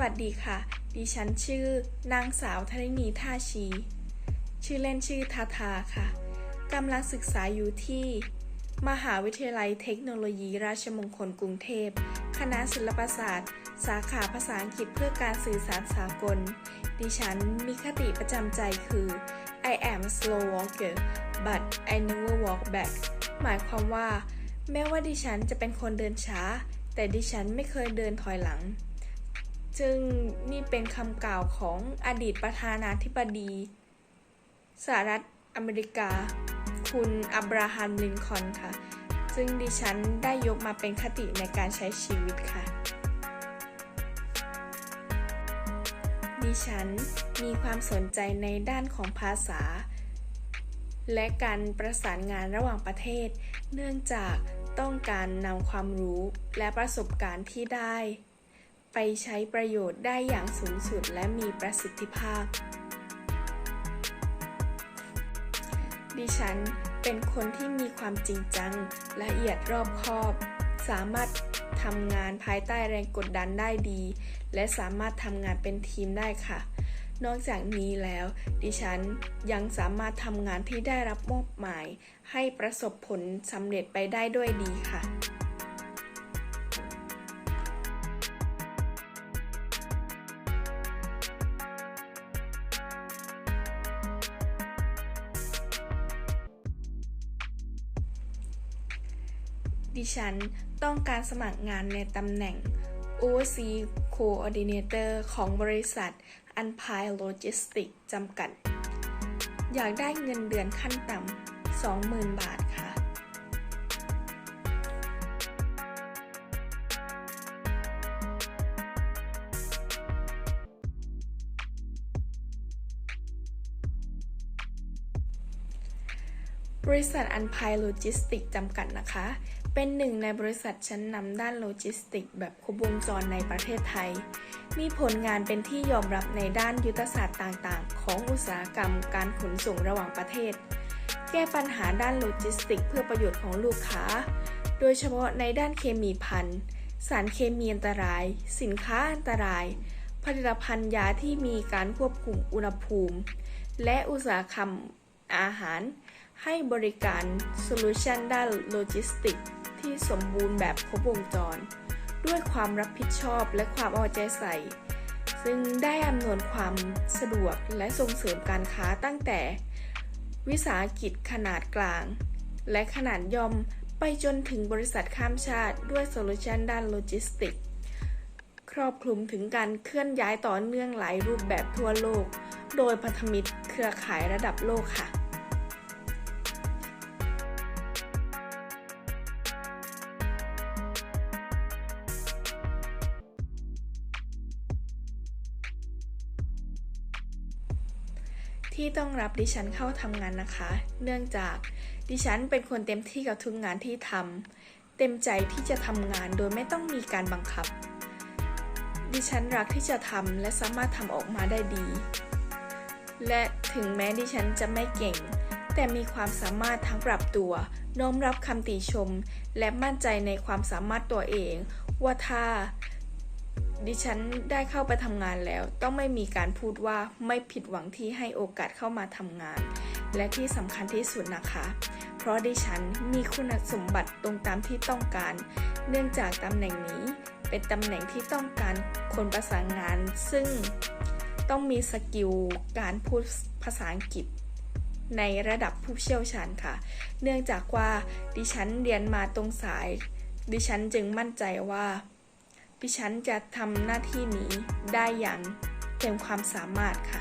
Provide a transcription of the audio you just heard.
วัสดีค่ะ ดิฉันชื่อนางสาวธนินีท่าชี ชื่อเล่นชื่อทาทาค่ะ กำลังศึกษาอยู่ที่ มหาวิทยาลัยเทคโนโลยีราชมงคลกรุงเทพ คณะศิลปศาสตร์ สาขาภาษาอังกฤษเพื่อการสื่อสารสากล ดิฉันมีคติประจำใจคือ I am a slow walker but I never walk back หมายความว่า แม้ว่าดิฉันจะเป็นคนเดินช้า แต่ดิฉันไม่เคยเดินถอยหลัง ซึ่งนี่เป็นคำกล่าวของอดีตประธานาธิบดีสหรัฐอเมริกา คุณอับราฮัม ลินคอนค่ะ ซึ่งดิฉันได้ยกมาเป็นคติในการใช้ชีวิตค่ะ ดิฉันมีความสนใจในด้านของภาษา และการประสานงานระหว่างประเทศ เนื่องจากต้องการนำความรู้และประสบการณ์ที่ได้ ไปใช้ประโยชน์ได้อย่างสูงสุดและมีประสิทธิภาพ ดิฉันเป็นคนที่มีความจริงจัง ละเอียดรอบคอบ สามารถทำงานภายใต้แรงกดดันได้ดี และสามารถทำงานเป็นทีมได้ค่ะ นอกจากนี้แล้ว ดิฉันยังสามารถทำงานที่ได้รับมอบหมาย ให้ประสบผลสำเร็จไปได้ด้วยดีค่ะ ดิฉันต้องการสมัครงานในตำแหน่ง Oversea Coordinator ของบริษัท Unpile Logistics จำกัด อยากได้เงินเดือนขั้นต่ำ 20,000 บาทค่ะ บริษัทอันพายโลจิสติกจำกัดนะคะ เป็นหนึ่งในบริษัทชั้นนำด้านโลจิสติก แบบครบวงจรในประเทศไทย มีผลงานเป็นที่ยอมรับในด้านยุทธศาสตร์ต่างๆ ของอุตสาหกรรมการขนส่งระหว่างประเทศ แก้ปัญหาด้านโลจิสติก เพื่อประโยชน์ของลูกค้า โดยเฉพาะในด้านเคมีพันสารเคมีอันตราย สินค้าอันตราย ผลิตภัณฑ์ยาที่มีการควบคุมอุณหภูมิ และอุตสาหกรรมอาหาร ให้บริการโซลูชันด้านโลจิสติกที่สมบูรณ์แบบครบวงจร ด้วยความรับผิดชอบและความเอาใจใส่ ซึ่งได้อำนวยความสะดวกและส่งเสริมการค้าตั้งแต่ วิสาหกิจขนาดกลาง และขนาดย่อมไปจนถึงบริษัทข้ามชาติด้วยโซลูชันด้านโลจิสติก ครอบคลุมถึงการเคลื่อนย้ายต่อเนื่องหลายรูปแบบทั่วโลก โดยพันธมิตรเครือข่ายระดับโลกค่ะ ที่ต้องรับดิฉันเข้าทำงานนะคะ เนื่องจากดิฉันเป็นคนเต็มที่กับทุกงานที่ทำเต็มใจที่จะทำงานโดยไม่ต้องมีการบังคับ ดิฉันรักที่จะทำและสามารถทำออกมาได้ดี และถึงแม้ดิฉันจะไม่เก่ง แต่มีความสามารถทั้งปรับตัวน้อมรับคำติชม และมั่นใจในความสามารถตัวเอง ว่าถ้า ดิฉันได้เข้าไปทำงานแล้ว ต้องไม่มีการพูดว่าไม่ผิดหวังที่ให้โอกาสเข้ามาทำงาน และที่สำคัญที่สุดนะคะ เพราะดิฉันมีคุณสมบัติตรงตามที่ต้องการ เนื่องจากตำแหน่งนี้เป็นตำแหน่งที่ต้องการคนประสานงาน ซึ่งต้องมีสกิลการพูดภาษาอังกฤษ ในระดับผู้เชี่ยวชาญค่ะ เนื่องจากว่าดิฉันเรียนมาตรงสาย ดิฉันจึงมั่นใจว่า ดิฉันจะทำหน้าที่นี้ได้อย่างเต็มความสามารถค่ะ